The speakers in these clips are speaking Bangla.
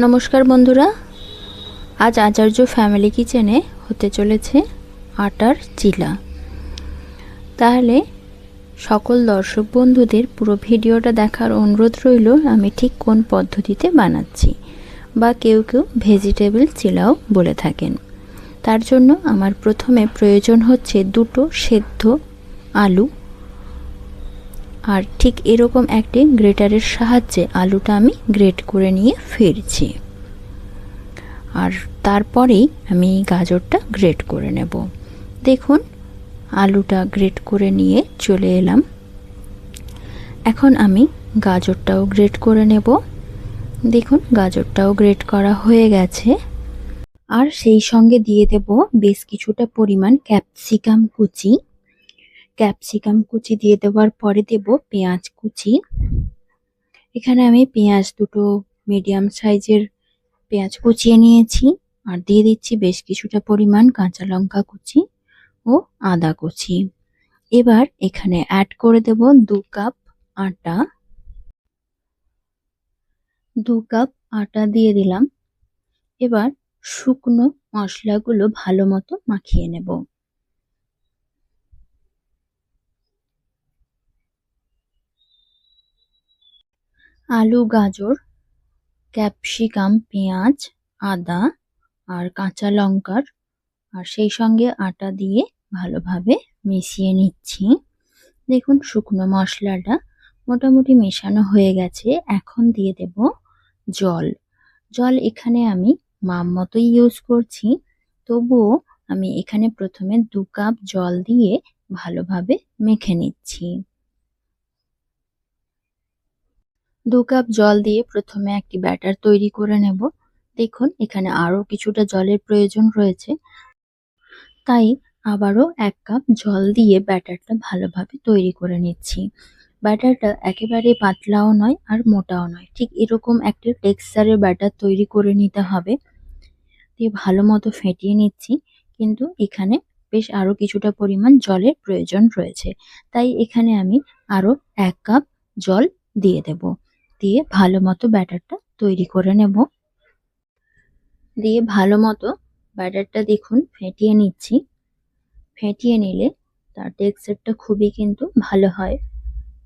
নমস্কার বন্ধুরা। আজ আচার্য ফ্যামিলি কিচেনে হতে চলেছে আটার চিলা। তাহলে সকল দর্শক বন্ধুদের পুরো ভিডিওটা দেখার অনুরোধ রইল, আমি ঠিক কোন পদ্ধতিতে বানাচ্ছি বা কেউ কেউ ভেজিটেবল চিলাও বলে থাকেন। তার জন্য আমার প্রথমে প্রয়োজন হচ্ছে দুটো সেদ্ধ আলু আর ঠিক এরকম একটি গ্রেটারের সাহায্যে আলুটা আমি গ্রেট করে নিয়ে ফিরছি। আর তারপরেই আমি গাজরটা গ্রেট করে নেব। দেখুন, আলুটা গ্রেট করে নিয়ে চলে এলাম। এখন আমি গাজরটাও গ্রেট করে নেব। দেখুন, গাজরটাও গ্রেট করা হয়ে গেছে। আর সেই সঙ্গে দিয়ে দেব বেশ কিছুটা পরিমাণ ক্যাপসিকাম কুচি। ক্যাপসিকাম কুচি দিয়ে দেওয়ার পরে দেব পেঁয়াজ কুচি। এখানে আমি পেঁয়াজ দুটো মিডিয়াম সাইজের পেঁয়াজ কুচিয়ে নিয়েছি আর দিয়ে দিচ্ছি বেশ কিছুটা পরিমাণ কাঁচা লঙ্কা কুচি ও আদা কুচি। এবার এখানে অ্যাড করে দেব দু কাপ আটা। দু কাপ আটা দিয়ে দিলাম। এবার শুকনো মশলাগুলো ভালো মতো মাখিয়ে নেব। আলু, গাজর, ক্যাপসিকাম, পেঁয়াজ, আদা আর কাঁচা লঙ্কার আর সেই সঙ্গে আটা দিয়ে ভালোভাবে মিশিয়ে নিচ্ছি। দেখুন, শুকনো মশলাটা মোটামুটি মেশানো হয়ে গেছে। এখন দিয়ে দেব জল। জল এখানে আমি মাম মতোই ইউজ করছি। তবুও আমি এখানে প্রথমে দু কাপ জল দিয়ে ভালোভাবে মেখে নিচ্ছি। দু কাপ জল দিয়ে প্রথমে একটি ব্যাটার তৈরি করে নেব। দেখুন, এখানে আরও কিছুটা জলের প্রয়োজন রয়েছে। তাই আবারও এক কাপ জল দিয়ে ব্যাটারটা ভালোভাবে তৈরি করে নিচ্ছি। ব্যাটারটা একেবারে পাতলাও নয় আর মোটাও নয়। ঠিক এরকম একটা টেক্সচারের ব্যাটার তৈরি করে নিতে হবে। দিয়ে ভালো মতো ফেটিয়ে নিচ্ছি, কিন্তু এখানে বেশ আরও কিছুটা পরিমাণ জলের প্রয়োজন রয়েছে। তাই এখানে আমি আরও এক কাপ জল দিয়ে দেব। দিয়ে ভালো মতো ব্যাটারটা তৈরি করে নেব। দিয়ে ভালো মতো ব্যাটারটা দেখুন, ফেটিয়ে নিচ্ছি। ফেটিয়ে নিলে তার টেক্সচারটা খুবই কিন্তু ভালো হয়।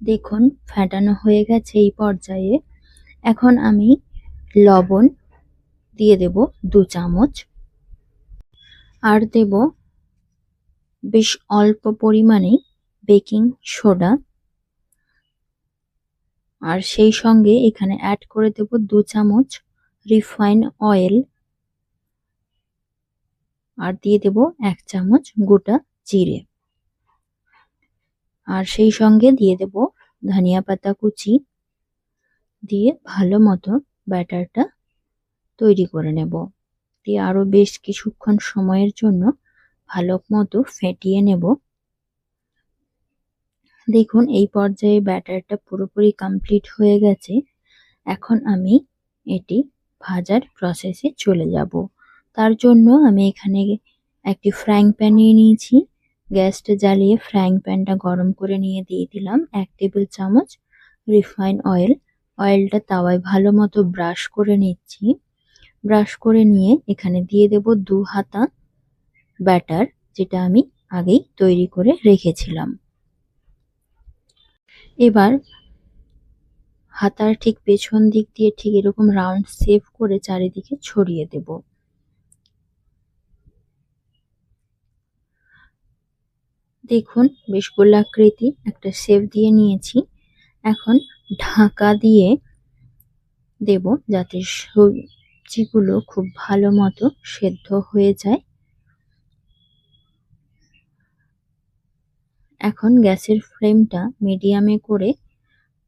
দেখুন, ফেটানো হয়ে গেছে এই পর্যায়ে। এখন আমি লবণ দিয়ে দেব দু চামচ। আর দেব বেশ অল্প পরিমাণে বেকিং সোডা। আর সেই সঙ্গে এখানে অ্যাড করে দেব দু চামচ রিফাইন অয়েল আর দিয়ে দেব এক চামচ গোটা জিরে। আর সেই সঙ্গে দিয়ে দেব ধনিয়া পাতা কুচি দিয়ে ভালো মতো ব্যাটারটা তৈরি করে নেব। দিয়ে আরও বেশ কিছুক্ষণ সময়ের জন্য ভালো মতো ফেটিয়ে নেব। দেখুন, এই পর্যায়ে ব্যাটারটা পুরোপুরি কমপ্লিট হয়ে গেছে। এখন আমি এটি ভাজার প্রসেসে চলে যাব। তার জন্য আমি এখানে একটি ফ্রাইং প্যান নিয়ে নিয়েছি। গ্যাসটা জ্বালিয়ে ফ্রাইং প্যানটা গরম করে নিয়ে দিয়ে দিলাম এক টেবিল চামচ রিফাইন অয়েল অয়েলটা তাওয়ায় ভালো মতো ব্রাশ করে নিচ্ছি। ব্রাশ করে নিয়ে এখানে দিয়ে দেব দু হাতা ব্যাটার, যেটা আমি আগেই তৈরি করে রেখেছিলাম। এবার হাতার ঠিক পেছন দিক দিয়ে ঠিক এরকম রাউন্ড সেভ করে চারিদিকে ছড়িয়ে দেব। দেখুন, বেশ গোলাকৃতি একটা সেভ দিয়ে নিয়েছি। এখন ঢাকা দিয়ে দেব যাতে সবজিগুলো খুব ভালো মতো সেদ্ধ হয়ে যায়। এখন গ্যাসের ফ্লেমটা মিডিয়ামে করে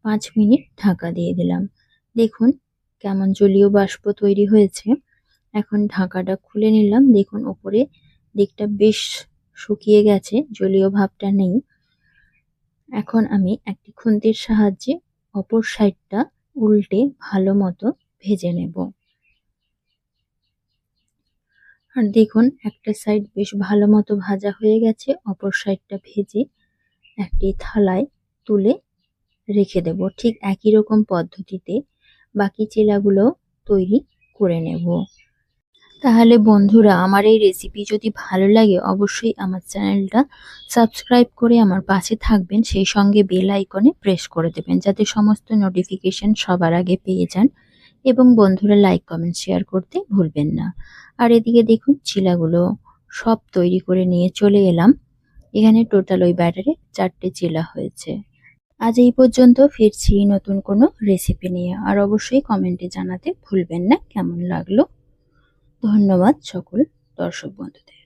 পাঁচ মিনিট ঢাকা দিয়ে দিলাম। দেখুন কেমন জলীয় বাষ্প তৈরি হয়েছে। এখন ঢাকাটা খুলে নিলাম। দেখুন ওপরে দিকটা বেশ শুকিয়ে গেছে, জলীয় ভাবটা নেই। এখন আমি একটি খুন্তির সাহায্যে অপর সাইডটা উল্টে ভালো মতো ভেজে নেব। আর দেখুন একটা সাইড বেশ ভালো মতো ভাজা হয়ে গেছে, অপর সাইডটা ভেজে একটি থালায় তুলে রেখে দেব। ঠিক একই রকম পদ্ধতিতে বাকি চিলাগুলো তৈরি করে নেব। তাহলে বন্ধুরা, আমার এই রেসিপি যদি ভালো লাগে, অবশ্যই আমার চ্যানেলটা সাবস্ক্রাইব করে আমার পাশে থাকবেন। সেই সঙ্গে বেল আইকনে প্রেস করে দেবেন, যাতে সমস্ত নোটিফিকেশন সবার আগে পেয়ে যান এবং বন্ধুরা লাইক কমেন্ট শেয়ার করতে ভুলবেন না। আর এদিকে দেখুন, চিলাগুলো সব তৈরি করে নিয়ে চলে এলাম। এখানে টোটাল ওই ব্যাটারে চারটে চিলা হয়েছে। আজ এই পর্যন্ত, ফিরছি নতুন কোনো রেসিপি নিয়ে। আর অবশ্যই কমেন্টে জানাতে ভুলবেন না, কেমন লাগল? ধন্যবাদ সকল দর্শক বন্ধুদের।